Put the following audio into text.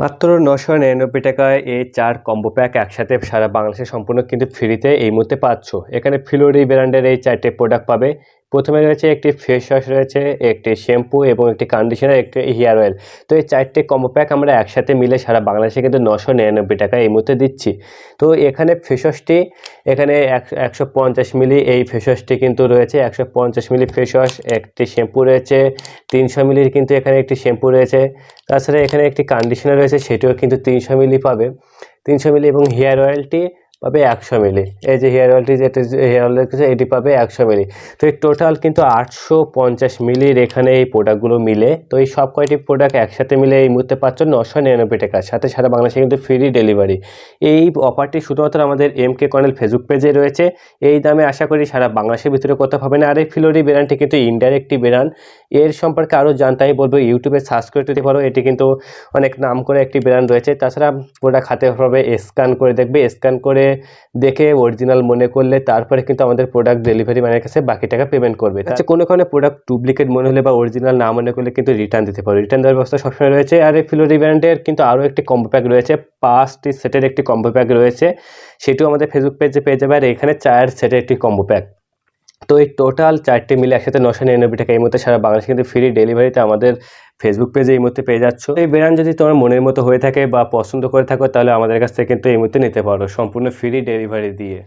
মাত্র নশো নিরানব্বই টাকায় এই চার কম্বো প্যাক একসাথে সারা বাংলাদেশে সম্পূর্ণ কিন্তু ফ্রিতে এই মুহূর্তে পাচ্ছ। এখানে ফিলোরি ব্র্যান্ডের এই চারটে প্রোডাক্ট পাবে। প্রথমে রয়েছে একটি ফেস ওয়াশ রয়েছে একটি শ্যাম্পু এবং একটি কন্ডিশনার একটি হেয়ার অয়েল তো এই চারটে কম্বো প্যাক আমরা একসাথে মিলে সারা বাংলাদেশে কিন্তু নশো নিরানব্বই টাকা এই মুহূর্তে দিচ্ছি। তো এখানে ফেস ওয়াশটি এখানে একশো পঞ্চাশ মিলি এই ফেস ওয়াশটি কিন্তু রয়েছে, একশো পঞ্চাশ মিলি ফেস ওয়াশ একটি শ্যাম্পু রয়েছে, তিনশো মিলির কিন্তু এখানে একটি শ্যাম্পু রয়েছে। তাছাড়া এখানে একটি কন্ডিশনার রয়েছে, সেটিও কিন্তু তিনশো মিলি পাবে। তিনশো মিলি এবং হেয়ার অয়েলটি পাবে একশো মিলি। এই যে হেয়ার অয়েলটি যেটা হেয়ার অয়েল রেখেছে এটি পাবে একশো মিলি। তো এই টোটাল কিন্তু আটশো পঞ্চাশ মিলির এখানে এই প্রোডাক্টগুলো মিলে। তো এই সব কয়টি প্রোডাক্ট একসাথে মিলে এই মুহূর্তে পাচ্ছ? নশো নিরানব্বই টাকা। সাথে সারা বাংলাদেশে কিন্তু ফ্রি ডেলিভারি এই অফারটি শুধুমাত্র আমাদের এম কে কর্নেল ফেসবুক পেজে রয়েছে। এই দামে আশা করি সারা বাংলাদেশের ভিতরে কোথাও পাবে না। আর এই ফ্লোরি ব্র্যান্ডটি কিন্তু ইনডাইরেক্টটি ব্র্যান্ড এর সম্পর্কে আরও জানতে আমি বলব ইউটিউবে সার্চ করে দিতে পারো এটি কিন্তু অনেক নাম করে একটি ব্র্যান্ড রয়েছে। তাছাড়া প্রোডাক্ট হাতে হবে স্ক্যান করে দেখবে স্ক্যান করে দেখে অরিজিনাল মনে করলে তারপরে কিন্তু আমাদের প্রোডাক্ট ডেলিভারি ম্যানের কাছে বাকি টাকা পেমেন্ট করবে। আচ্ছা কোনো কোনো প্রোডাক্ট ডুপ্লিকেট মনে হলে বা অরিজিনাল না মনে করলে কিন্তু রিটার্ন দিতে পারো। রিটার্ন দেওয়ার ব্যবস্থা সবসময় রয়েছে। আর এই ফ্লোরি ব্র্যান্ডের কিন্তু আরও একটি কম্বো প্যাক রয়েছে। পাঁচটি সেটের একটি কম্বো প্যাক রয়েছে। সেটিও আমাদের ফেসবুক পেজে পেয়ে যাবে। আর এখানে চার সেটের একটি কম্বো প্যাক তো এই টোটাল চারটে মিলে একসাথে নশো নিরানব্বই টাকা এই মুহূর্তে সারা বাংলাদেশে কিন্তু ফ্রি ডেলিভারিতে আমাদের ফেসবুক পেজে এই মুহূর্তে পেয়ে যাচ্ছ। এই ব্র্যান্ড যদি তোমার মনের মতো হয়ে থাকে বা পছন্দ করে থাকো, তাহলে আমাদের কাছ থেকে কিন্তু এই মুহূর্তে নিতে পারো, সম্পূর্ণ ফ্রি ডেলিভারি দিয়ে।